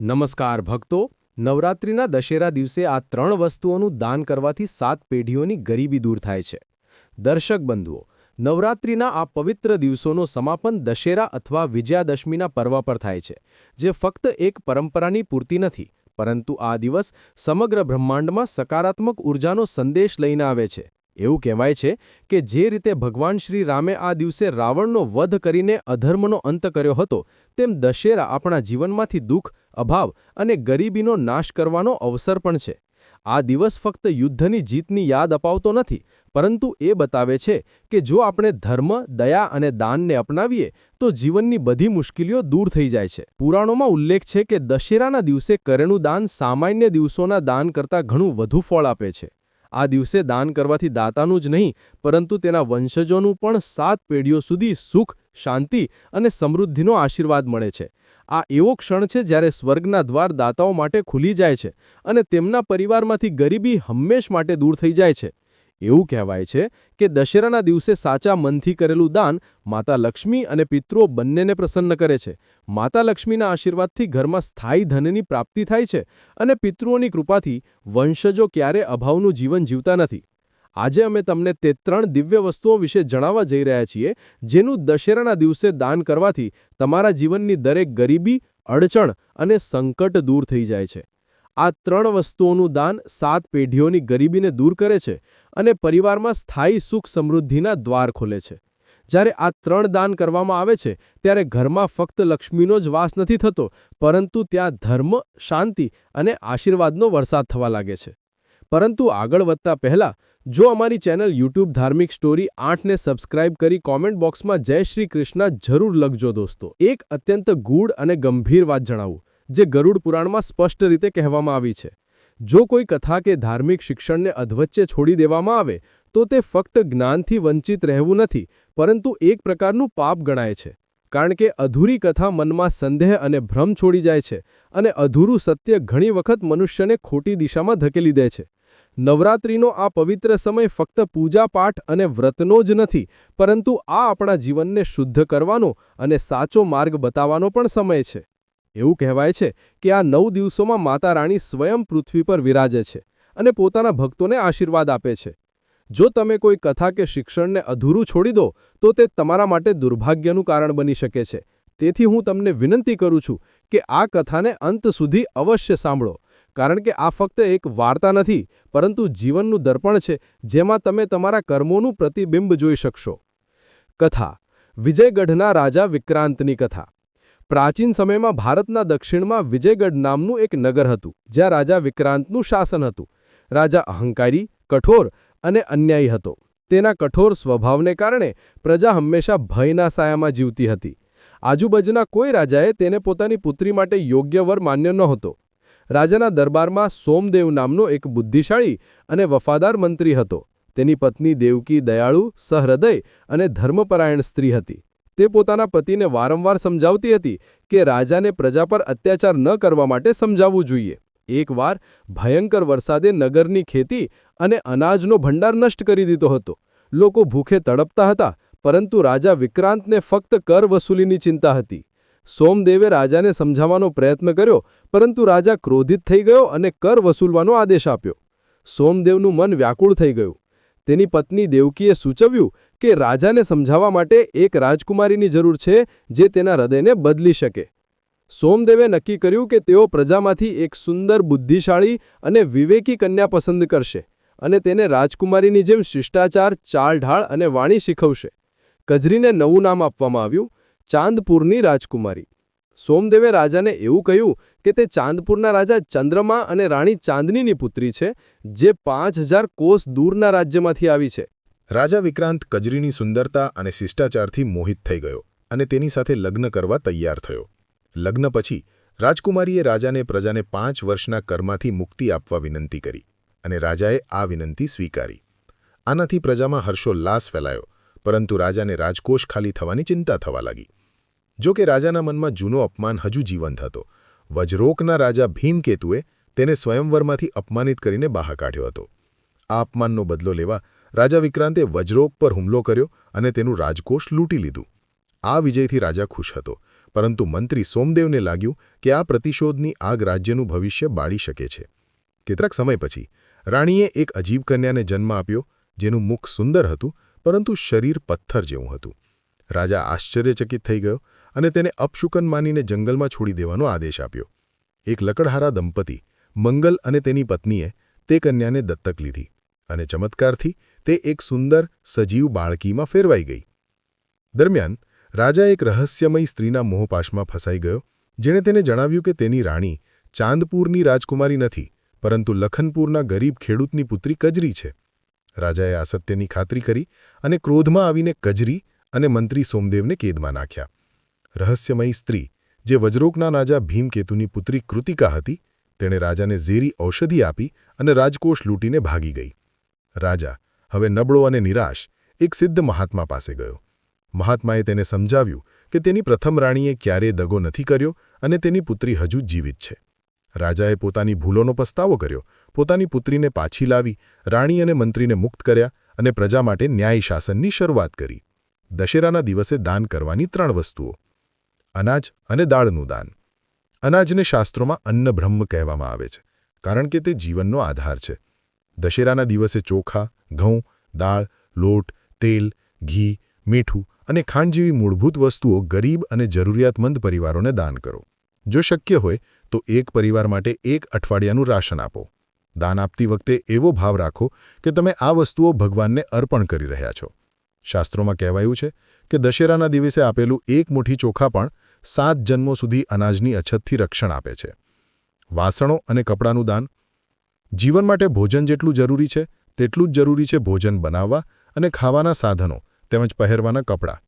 નમસ્કાર ભક્તો, નવરાત્રિના દશેરા દિવસે આ ત્રણ વસ્તુઓનું દાન કરવાથી સાત પેઢીઓની ગરીબી દૂર થાય છે. દર્શક બંધુઓ, નવરાત્રિના આ પવિત્ર દિવસોનો સમાપન દશેરા અથવા વિજયાદશમીના પર્વ પર થાય છે, જે ફક્ત એક પરંપરાની પૂર્તિ નથી, પરંતુ આ દિવસ સમગ્ર બ્રહ્માંડમાં સકારાત્મક ઉર્જાનો સંદેશ લઈને આવે છે. એવું કહેવાય છે કે જે રીતે ભગવાન શ્રી રામે આ દિવસે રાવણનો વધ કરીને અધર્મનો અંત કર્યો હતો, તેમ દશેરા આપણા જીવનમાંથી દુઃખ, અભાવ અને ગરીબીનો નાશ કરવાનો અવસર પણ છે. આ દિવસ ફક્ત યુદ્ધની જીતની યાદ અપાવતો નથી, પરંતુ એ બતાવે છે કે જો આપણે ધર્મ, દયા અને દાનને અપનાવીએ, તો જીવનની બધી મુશ્કેલીઓ દૂર થઈ જાય છે. પુરાણોમાં ઉલ્લેખ છે કે દશેરાના દિવસે કરેલું દાન સામાન્ય દિવસોના દાન કરતાં ઘણું વધુ ફળ આપે છે. આ દિવસે દાન કરવાથી દાતાનું જ નહીં, પરંતુ તેના વંશજોનું પણ સાત પેઢીઓ સુધી સુખ, શાંતિ અને સમૃદ્ધિનો આશીર્વાદ મળે છે. આ એવો ક્ષણ છે જ્યારે સ્વર્ગના દ્વાર દાતાઓ માટે ખુલી જાય છે અને તેમના પરિવારમાંથી ગરીબી હંમેશ માટે દૂર થઈ જાય છે. એવું કહેવાય છે કે દશેરાના દિવસે સાચા મનથી કરેલું દાન માતા લક્ષ્મી અને પિતૃઓ બંનેને પ્રસન્ન કરે છે. માતા લક્ષ્મીના આશીર્વાદથી ઘરમાં સ્થાયી ધનની પ્રાપ્તિ થાય છે અને પિતૃઓની કૃપાથી વંશજો ક્યારે અભાવનું જીવન જીવતા નથી. આજે અમે તમને તે ત્રણ દિવ્ય વસ્તુઓ વિશે જણાવવા જઈ રહ્યા છીએ, જેનું દશેરાના દિવસે દાન કરવાથી તમારા જીવનની દરેક ગરીબી, અડચણ અને સંકટ દૂર થઈ જાય છે. આ ત્રણ વસ્તુઓનું દાન સાત પેઢીઓની ગરીબીને દૂર કરે છે અને પરિવારમાં સ્થાયી સુખ સમૃદ્ધિના દ્વાર ખોલે છે. જ્યારે આ ત્રણ દાન કરવામાં આવે છે, ત્યારે ઘરમાં ફક્ત લક્ષ્મીનો જ વાસ નથી થતો, પરંતુ ત્યાં ધર્મ, શાંતિ અને આશીર્વાદનો વરસાદ થવા લાગે છે. પરંતુ આગળ વધતા પહેલાં, જો અમારી ચેનલ યુટ્યુબ ધાર્મિક સ્ટોરી આઠને સબસ્ક્રાઇબ કરી કોમેન્ટ બોક્સમાં જય શ્રી કૃષ્ણ જરૂર લખજો દોસ્તો. એક અત્યંત ગૂઢ અને ગંભીર વાત જણાવું. જે ગરુડ પુરાણમાં સ્પષ્ટ રીતે કહેવામાં આવી છે. જો કોઈ કથા કે ધાર્મિક શિક્ષણને અધવચ્ચે છોડી દેવામાં આવે, તો તે ફક્ત જ્ઞાનથી વંચિત રહેવું નથી, પરંતુ એક પ્રકારનું પાપ ગણાય છે. કારણ કે અધૂરી કથા મનમાં સંદેહ અને ભ્રમ છોડી જાય છે, અને અધૂરું સત્ય ઘણી વખત મનુષ્યને ખોટી દિશામાં ધકેલી દે છે. નવરાત્રિનો આ પવિત્ર સમય ફક્ત પૂજાપાઠ અને વ્રતનો જ નથી, પરંતુ આ આપણા જીવનને શુદ્ધ કરવાનો અને સાચો માર્ગ બતાવવાનો પણ સમય છે. એવું કહેવાય છે કે આ નવ દિવસોમાં માતા રાણી સ્વયં પૃથ્વી પર વિરાજે છે અને પોતાના ભક્તોને આશીર્વાદ આપે છે. જો તમે કોઈ કથા કે શિક્ષણને અધૂરું છોડી દો, તો તે તમારા માટે દુર્ભાગ્યનું કારણ બની શકે છે. તેથી હું તમને વિનંતી કરું છું કે આ કથાને અંત સુધી અવશ્ય સાંભળો, કારણ કે આ ફક્ત એક વાર્તા નથી, પરંતુ જીવનનું દર્પણ છે, જેમાં તમે તમારા કર્મોનું પ્રતિબિંબ જોઈ શકશો. કથા. વિજયગઢના રાજા વિક્રાંતની કથા. પ્રાચીન સમયમાં ભારતના દક્ષિણમાં વિજયગઢ નામનું એક નગર હતું, જ્યાં રાજા વિક્રાંતનું શાસન હતું. રાજા અહંકારી, કઠોર અને અન્યાયી હતો. તેના કઠોર સ્વભાવને કારણે પ્રજા હંમેશા ભયના સાયામાં જીવતી હતી. આજુબાજુના કોઈ રાજાએ તેને પોતાની પુત્રી માટે યોગ્ય વર માન્ય નહોતો. રાજાના દરબારમાં સોમદેવ નામનો એક બુદ્ધિશાળી અને વફાદાર મંત્રી હતો. તેની પત્ની દેવકી દયાળુ, સહૃદય અને ધર્મપરાયણ સ્ત્રી હતી. તે પોતાના પતિને વારંવાર સમજાવતી હતી કે રાજાને પ્રજા પર અત્યાચાર ન કરવા માટે સમજાવવું જોઈએ. એકવાર ભયંકર વરસાદે નગરની ખેતી અને અનાજનો ભંડાર નષ્ટ કરી દીધો હતો. લોકો ભૂખે તડપતા હતા, પરંતુ રાજા વિક્રાંતને ફક્ત કર વસૂલીની ચિંતા હતી. સોમદેવે રાજાને સમજાવવાનો પ્રયત્ન કર્યો, પરંતુ રાજા ક્રોધિત થઈ ગયો અને કર વસૂલવાનો આદેશ આપ્યો. સોમદેવનું મન વ્યાકુળ થઈ ગયું. તેની પત્ની દેવકીએ સૂચવ્યું કે રાજાને સમજાવવા માટે એક રાજકુમારીની જરૂર છે જે તેના હૃદયને બદલી શકે. સોમદેવે નક્કી કર્યું કે તેઓ પ્રજામાંથી એક સુંદર બુદ્ધિશાળી અને વિવેકી કન્યા પસંદ કરશે અને તેને રાજકુમારીની જેમ શિષ્ટાચાર, ચાલઢાળ અને વાણી શીખવશે. કજરીને નવું નામ આપવામાં આવ્યું, ચાંદપુરની રાજકુમારી. સોમદેવે રાજાને એવું કહ્યું કે તે ચાંદપુરના રાજા ચંદ્રમા અને રાણી ચાંદનીની પુત્રી છે, જે પાંચ કોષ દૂરના રાજ્યમાંથી આવી છે. રાજા વિક્રાંત કજરીની સુંદરતા અને શિષ્ટાચારથી મોહિત થઈ ગયો અને તેની સાથે લગ્ન કરવા તૈયાર થયો. લગ્ન પછી રાજકુમારીએ રાજાને પ્રજાને પાંચ વર્ષના કરમાંથી મુક્તિ આપવા વિનંતી કરી અને રાજાએ આ વિનંતી સ્વીકારી. આનાથી પ્રજામાં હર્ષોલ્લાસ ફેલાયો, પરંતુ રાજાને રાજકોષ ખાલી થવાની ચિંતા થવા લાગી. જો કે રાજાના મનમાં જૂનો અપમાન હજુ જીવંત હતો. વજરોકના રાજા ભીમકેતુએ તેને સ્વયંવરમાંથી અપમાનિત કરીને બહાર કાઢ્યો હતો. આ અપમાનનો બદલો લેવા રાજા વિક્રાંતે વજરોક પર હુમલો કર્યો અને તેનું રાજકોષ લૂંટી લીધું. આ વિજયથી રાજા ખુશ હતો, પરંતુ મંત્રી સોમદેવને લાગ્યું કે આ પ્રતિશોધની આગ રાજ્યનું ભવિષ્ય બાળી શકે છે. કેટલાક સમય પછી, રાણીએ એક અજીબ કન્યાને જન્મ આપ્યો, જેનું મુખ સુંદર હતું, પરંતુ શરીર પથ્થર જેવું હતું. રાજા આશ્ચર્યચકિત થઈ ગયો અને તેને અપશુકન માનીને જંગલમાં છોડી દેવાનો આદેશ આપ્યો. એક લકડહારા દંપતી, મંગલ અને તેની પત્નીએ તે કન્યાને દત્તક લીધી અને ચમત્કારથી તે એક સુંદર, સજીવ બાળકીમાં ફેરવાઈ ગઈ. દરમિયાન રાજા એક રહસ્યમય સ્ત્રીના મોહપાશમાં ફસાઈ ગયો, જેણે તેને જણાવ્યું કે તેની રાણી ચાંદપુરની રાજકુમારી નથી, પરંતુ લખનપુરના ગરીબ ખેડૂતની પુત્રી કજરી છે. રાજાએ આ સત્યની ખાતરી કરી અને ક્રોધમાં આવીને કજરી અને મંત્રી સોમદેવને કેદમાં નાખ્યા. રહસ્યમયી સ્ત્રી, જે વજ્રોકના રાજા ભીમકેતુની પુત્રી કૃતિકા હતી, તેણે રાજાને ઝેરી ઔષધિ આપી અને રાજકોષ લૂંટીને ભાગી ગઈ. રાજા, હવે નબળો અને નિરાશ, એક સિદ્ધ મહાત્મા પાસે ગયો. મહાત્માએ તેને સમજાવ્યું કે તેની પ્રથમ રાણીએ ક્યારેય દગો નથી કર્યો અને તેની પુત્રી હજુ જીવિત છે. રાજાએ પોતાની ભૂલોનો પસ્તાવો કર્યો, પોતાની પુત્રીને પાછી લાવી, રાણી અને મંત્રીને મુક્ત કર્યા અને પ્રજા માટે ન્યાય શાસનની શરૂઆત કરી. દશેરાના દિવસે દાન કરવાની ત્રણ વસ્તુઓ. અનાજ અને દાળનું દાન. અનાજને શાસ્ત્રોમાં અન્ન બ્રહ્મ કહેવામાં આવે છે, કારણ કે તે જીવનનો આધાર છે. દશેરાના દિવસે ચોખા, ઘઉં, દાળ, લોટ, તેલ, ઘી, મીઠું અને ખાંડ જેવી મૂળભૂત વસ્તુઓ ગરીબ અને જરૂરિયાતમંદ પરિવારોને દાન કરો. જો શક્ય હોય, તો એક પરિવાર માટે એક અઠવાડિયાનું રાશન આપો. દાન આપતી વખતે એવો ભાવ રાખો કે તમે આ વસ્તુઓ ભગવાનને અર્પણ કરી રહ્યા છો. શાસ્ત્રોમાં કહેવાયું છે કે દશેરાના દિવસે આપેલું એક મુઠ્ઠી ચોખા પણ સાત જન્મો સુધી અનાજની અછતથી રક્ષણ આપે છે. વાસણો અને કપડાનું દાન. જીવન માટે ભોજન જેટલું જરૂરી છે, તેટલું જ જરૂરી છે ભોજન બનાવવા અને ખાવાના સાધનો તેમજ પહેરવાના કપડાં.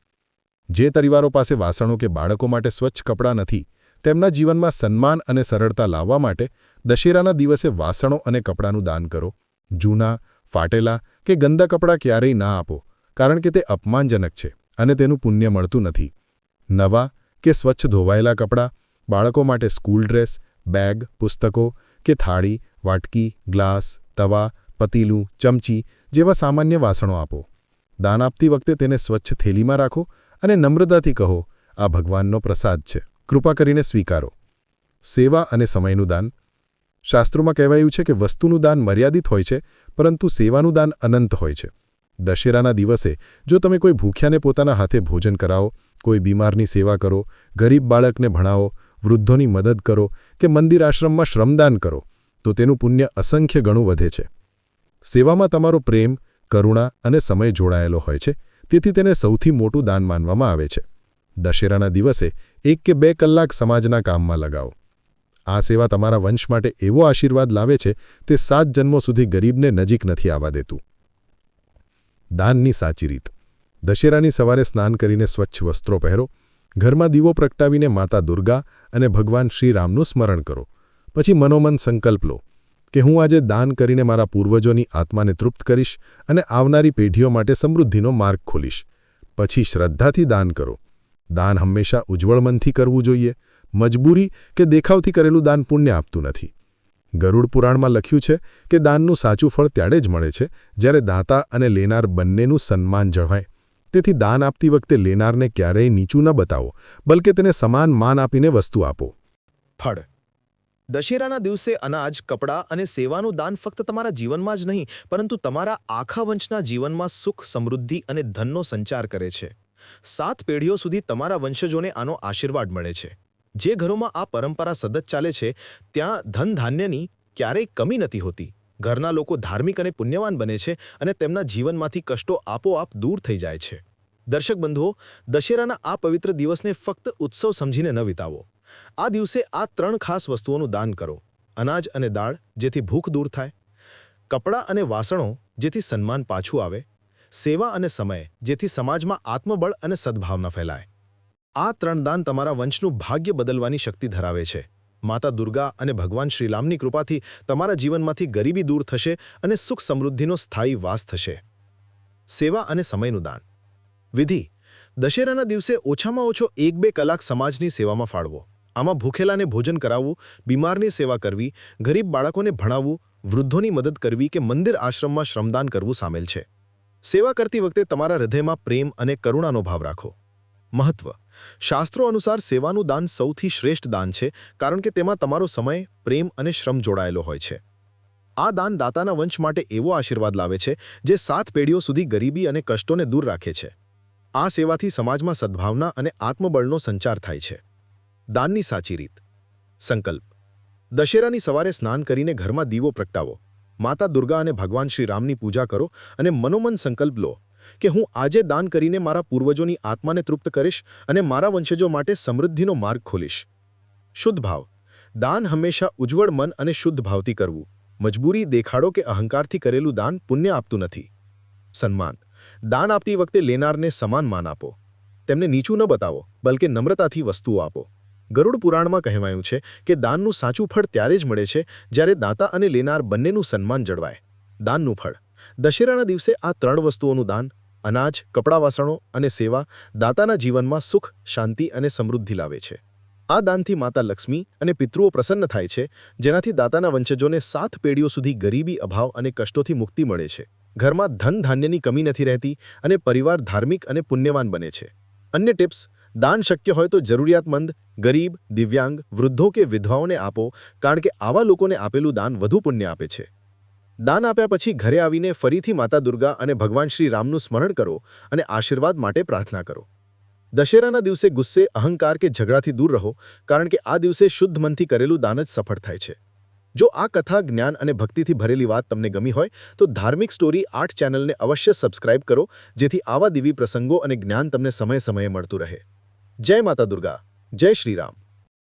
જે પરિવારો પાસે વાસણો કે બાળકો માટે સ્વચ્છ કપડાં નથી, તેમના જીવનમાં સન્માન અને સરળતા લાવવા માટે દશેરાના દિવસે વાસણો અને કપડાનું દાન કરો. જૂના, ફાટેલા કે ગંદા કપડાં ક્યારેય ના આપો. કારણ કે તે અપમાનજનક છે અને તેનું પુણ્ય મળતું નથી. નવા કે સ્વચ્છ ધોવાયેલા કપડાં, બાળકો માટે સ્કૂલ ડ્રેસ, બેગ, પુસ્તકો કે થાળી, વાટકી, ગ્લાસ, તવા, પતીલું, ચમચી જેવા સામાન્ય વાસણો આપો. દાન આપતી વખતે તેને સ્વચ્છ થેલીમાં રાખો અને નમ્રતાથી કહો, આ ભગવાનનો પ્રસાદ છે. કૃપા કરીને સ્વીકારો. સેવા અને સમયનું દાન. શાસ્ત્રોમાં કહેવાયું છે કે વસ્તુનું દાન મર્યાદિત હોય છે, પરંતુ સેવાનું દાન અનંત હોય છે. દશેરાના દિવસે જો તમે કોઈ ભૂખ્યાને પોતાના હાથે ભોજન કરાવો, કોઈ બીમારની સેવા કરો, ગરીબ બાળકને ભણાવો, વૃદ્ધોની મદદ કરો કે મંદિર આશ્રમમાં શ્રમદાન કરો, તો તેનું પુણ્ય અસંખ્ય ગણું વધે છે. સેવામાં તમારો પ્રેમ, કરુણા અને સમય જોડાયેલો હોય છે, તેથી તેને સૌથી મોટું દાન માનવામાં આવે છે. દશેરાના દિવસે એક કે બે કલાક સમાજના કામમાં લગાવો. આ સેવા તમારા વંશ માટે એવો આશીર્વાદ લાવે છે, તે સાત જન્મો સુધી ગરીબને નજીક નથી આવવા દેતું. દાનની સાચી રીત. દશેરાની સવારે સ્નાન કરીને સ્વચ્છ વસ્ત્રો પહેરો, ઘરમાં દીવો પ્રગટાવીને માતા દુર્ગા અને ભગવાન શ્રીરામનું સ્મરણ કરો. પછી મનોમન સંકલ્પ લો કે હું આજે દાન કરીને મારા પૂર્વજોની આત્માને તૃપ્ત કરીશ અને આવનારી પેઢીઓ માટે સમૃદ્ધિનો માર્ગ ખોલીશ. પછી શ્રદ્ધાથી દાન કરો. દાન હંમેશા ઉજ્જવળ મનથી કરવું જોઈએ. મજબૂરી કે દેખાવથી કરેલું દાન પુણ્ય આપતું નથી. ગરુડ પુરાણમાં લખ્યું છે કે દાનનું સાચું ફળ ત્યારે જ મળે છે જ્યારે દાતા અને લેનાર બંનેનું સન્માન જળવાય. તેથી દાન આપતી વખતે લેનારને ક્યારેય નીચું ન બતાવો, બલકે તેને સમાન માન આપીને વસ્તુ આપો. ફળ. દશેરાના દિવસે અનાજ, કપડાં અને સેવાનું દાન ફક્ત તમારા જીવનમાં જ નહીં, પરંતુ તમારા આખા વંશના જીવનમાં સુખ, સમૃદ્ધિ અને ધનનો સંચાર કરે છે. સાત પેઢીઓ સુધી તમારા વંશજોને આનો આશીર્વાદ મળે છે. જે ઘરોમાં આ પરંપરા સતત ચાલે છે, ત્યાં ધન ધાન્યની ક્યારેય કમી નથી હોતી. ઘરના લોકો ધાર્મિક અને પુણ્યવાન બને છે અને તેમના જીવનમાંથી કષ્ટો આપોઆપ દૂર થઈ જાય છે. દર્શક બંધુઓ, દશેરાના આ પવિત્ર દિવસને ફક્ત ઉત્સવ સમજીને ન વિતાવો. આ દિવસે આ ત્રણ ખાસ વસ્તુઓનું દાન કરો. અનાજ અને દાળ, જેથી ભૂખ દૂર થાય. કપડાં અને વાસણો, જેથી સન્માન પાછું આવે. સેવા અને સમય, જેથી સમાજમાં આત્મબળ અને સદ્ભાવના ફેલાય. આ ત્રણ દાન તમારા વંશનું ભાગ્ય બદલવાની શક્તિ ધરાવે છે. માતા દુર્ગા અને ભગવાન શ્રીરામની કૃપાથી તમારા જીવનમાંથી ગરીબી દૂર થશે અને સુખ સમૃદ્ધિનો સ્થાયી વાસ થશે. સેવા અને સમયનું દાન. વિધિ. દશેરાના દિવસે ઓછામાં ઓછો એક બે કલાક સમાજની સેવામાં ફાળવો. આમાં ભૂખેલાને ભોજન કરાવવું, બીમારની સેવા કરવી, ગરીબ બાળકોને ભણાવવું, વૃદ્ધોની મદદ કરવી કે મંદિર આશ્રમમાં શ્રમદાન કરવું સામેલ છે. સેવા કરતી વખતે તમારા હૃદયમાં પ્રેમ અને કરુણાનો ભાવ રાખો. મહત્વ. શાસ્ત્રો અનુસાર સેવાનું દાન સૌથી શ્રેષ્ઠ દાન છે, કારણ કે તેમાં તમારો સમય, પ્રેમ અને શ્રમ જોડાયેલો હોય છે. આ દાન દાતાના વંશ માટે એવો આશીર્વાદ લાવે છે, જે સાત પેઢીઓ સુધી ગરીબી અને કષ્ટોને દૂર રાખે છે. આ સેવાથી સમાજમાં સદ્ભાવના અને આત્મબળનો સંચાર થાય છે. દાનની સાચી રીત. સંકલ્પ. દશેરાની સવારે સ્નાન કરીને ઘરમાં દીવો પ્રગટાવો. માતા દુર્ગા અને ભગવાન શ્રી રામની પૂજા કરો અને મનોમન સંકલ્પ લો. કે હું આજે દાન કરીને મારા પૂર્વજોની આત્માને તૃપ્ત કરીશ અને મારા વંશજો માટે સમૃદ્ધિનો માર્ગ ખોલીશ. શુદ્ધ ભાવ. દાન હંમેશા ઉજ્જવળ મન અને શુદ્ધ ભાવથી કરવું. મજબૂરી દેખાડો કે અહંકારથી કરેલું દાન પુણ્ય આપતું નથી. સન્માન. દાન આપતી વખતે લેનારને સમાન માન આપો. તેમને નીચું ન બતાવો, બલકે નમ્રતાથી વસ્તુઓ આપો. ગરુડ પુરાણમાં કહેવાયું છે કે દાનનું સાચું ફળ ત્યારે જ મળે છે જ્યારે દાતા અને લેનાર બંનેનું સન્માન જળવાય. દાનનું ફળ. દશેરાના દિવસે આ ત્રણ વસ્તુઓનું દાન, અનાજ, કપડાં વાસણો અને સેવા દાતાના જીવનમાં સુખ, શાંતિ અને સમૃદ્ધિ લાવે છે. આ દાનથી માતા લક્ષ્મી અને પિતૃઓ પ્રસન્ન થાય છે, જેનાથી દાતાના વંશજોને સાત પેઢીઓ સુધી ગરીબી, અભાવ અને કષ્ટોથી મુક્તિ મળે છે. ઘરમાં ધન ધાન્યની કમી નથી રહેતી અને પરિવાર ધાર્મિક અને પુણ્યવાન બને છે. અન્ય ટિપ્સ, દાન શક્ય હોય તો જરૂરિયાતમંદ, ગરીબ, દિવ્યાંગ, વૃદ્ધો કે વિધવાઓને આપો, કારણ કે આવા લોકોને આપેલું દાન વધુ પુણ્ય આપે છે. દાન આપ્યા પછી ઘરે આવીને ફરીથી માતા દુર્ગા અને ભગવાન શ્રી રામનું સ્મરણ કરો અને આશીર્વાદ માટે પ્રાર્થના કરો. દશેરાના દિવસે ગુસ્સે, અહંકાર કે ઝઘડાથી દૂર રહો, કારણ કે આ દિવસે શુદ્ધ મનથી કરેલું દાન જ સફળ થાય છે. જો આ કથા, જ્ઞાન અને ભક્તિથી ભરેલી વાત તમને ગમી હોય, તો ધાર્મિક સ્ટોરી આર્ટ ચેનલને અવશ્ય સબસ્ક્રાઇબ કરો, જેથી આવા દિવી પ્રસંગો અને જ્ઞાન તમને સમયે સમયે મળતું રહે. જય માતા દુર્ગા. જય શ્રી રામ.